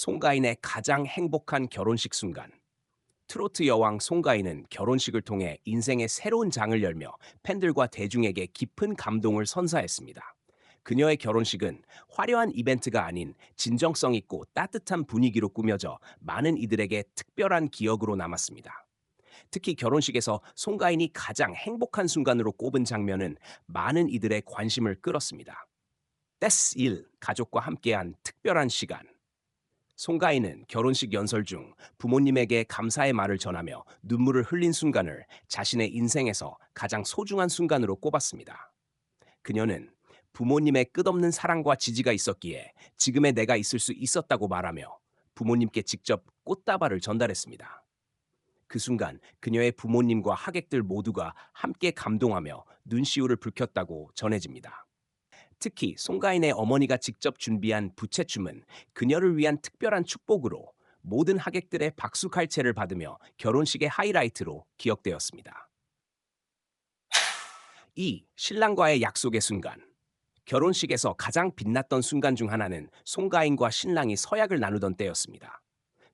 송가인의 가장 행복한 결혼식 순간. 트로트 여왕 송가인은 결혼식을 통해 인생의 새로운 장을 열며 팬들과 대중에게 깊은 감동을 선사했습니다. 그녀의 결혼식은 화려한 이벤트가 아닌 진정성 있고 따뜻한 분위기로 꾸며져 많은 이들에게 특별한 기억으로 남았습니다. 특히 결혼식에서 송가인이 가장 행복한 순간으로 꼽은 장면은 많은 이들의 관심을 끌었습니다. 떼스 1. 가족과 함께한 특별한 시간. 송가인은 결혼식 연설 중 부모님에게 감사의 말을 전하며 눈물을 흘린 순간을 자신의 인생에서 가장 소중한 순간으로 꼽았습니다. 그녀는 부모님의 끝없는 사랑과 지지가 있었기에 지금의 내가 있을 수 있었다고 말하며 부모님께 직접 꽃다발을 전달했습니다. 그 순간 그녀의 부모님과 하객들 모두가 함께 감동하며 눈시울을 붉혔다고 전해집니다. 특히 송가인의 어머니가 직접 준비한 부채춤은 그녀를 위한 특별한 축복으로 모든 하객들의 박수 칼채를 받으며 결혼식의 하이라이트로 기억되었습니다. 2. 신랑과의 약속의 순간 결혼식에서 가장 빛났던 순간 중 하나는 송가인과 신랑이 서약을 나누던 때였습니다.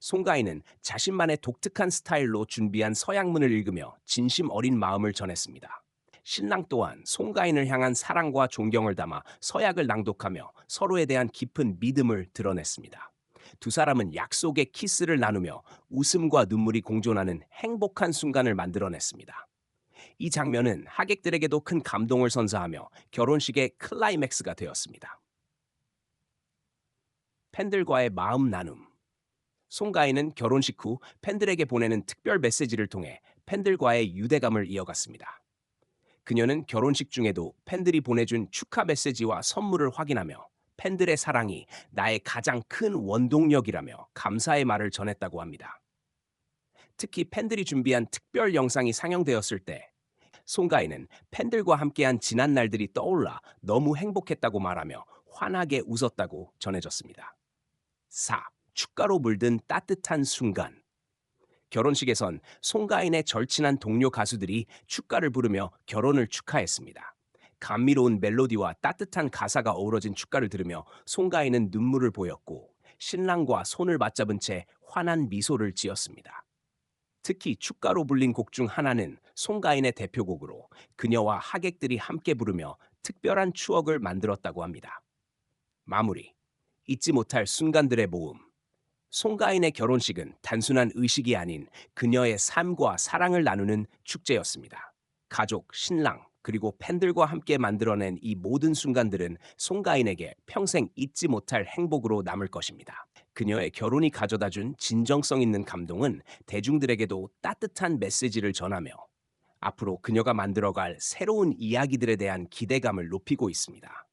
송가인은 자신만의 독특한 스타일로 준비한 서약문을 읽으며 진심 어린 마음을 전했습니다. 신랑 또한 송가인을 향한 사랑과 존경을 담아 서약을 낭독하며 서로에 대한 깊은 믿음을 드러냈습니다. 두 사람은 약속의 키스를 나누며 웃음과 눈물이 공존하는 행복한 순간을 만들어냈습니다. 이 장면은 하객들에게도 큰 감동을 선사하며 결혼식의 클라이맥스가 되었습니다. 팬들과의 마음 나눔. 송가인은 결혼식 후 팬들에게 보내는 특별 메시지를 통해 팬들과의 유대감을 이어갔습니다. 그녀는 결혼식 중에도 팬들이 보내준 축하 메시지와 선물을 확인하며 팬들의 사랑이 나의 가장 큰 원동력이라며 감사의 말을 전했다고 합니다. 특히 팬들이 준비한 특별 영상이 상영되었을 때 송가인은 팬들과 함께한 지난 날들이 떠올라 너무 행복했다고 말하며 환하게 웃었다고 전해졌습니다. 4. 축가로 물든 따뜻한 순간. 결혼식에선 송가인의 절친한 동료 가수들이 축가를 부르며 결혼을 축하했습니다. 감미로운 멜로디와 따뜻한 가사가 어우러진 축가를 들으며 송가인은 눈물을 보였고 신랑과 손을 맞잡은 채 환한 미소를 지었습니다. 특히 축가로 불린 곡 중 하나는 송가인의 대표곡으로 그녀와 하객들이 함께 부르며 특별한 추억을 만들었다고 합니다. 마무리. 잊지 못할 순간들의 모음. 송가인의 결혼식은 단순한 의식이 아닌 그녀의 삶과 사랑을 나누는 축제였습니다. 가족, 신랑, 그리고 팬들과 함께 만들어낸 이 모든 순간들은 송가인에게 평생 잊지 못할 행복으로 남을 것입니다. 그녀의 결혼이 가져다 준 진정성 있는 감동은 대중들에게도 따뜻한 메시지를 전하며 앞으로 그녀가 만들어갈 새로운 이야기들에 대한 기대감을 높이고 있습니다.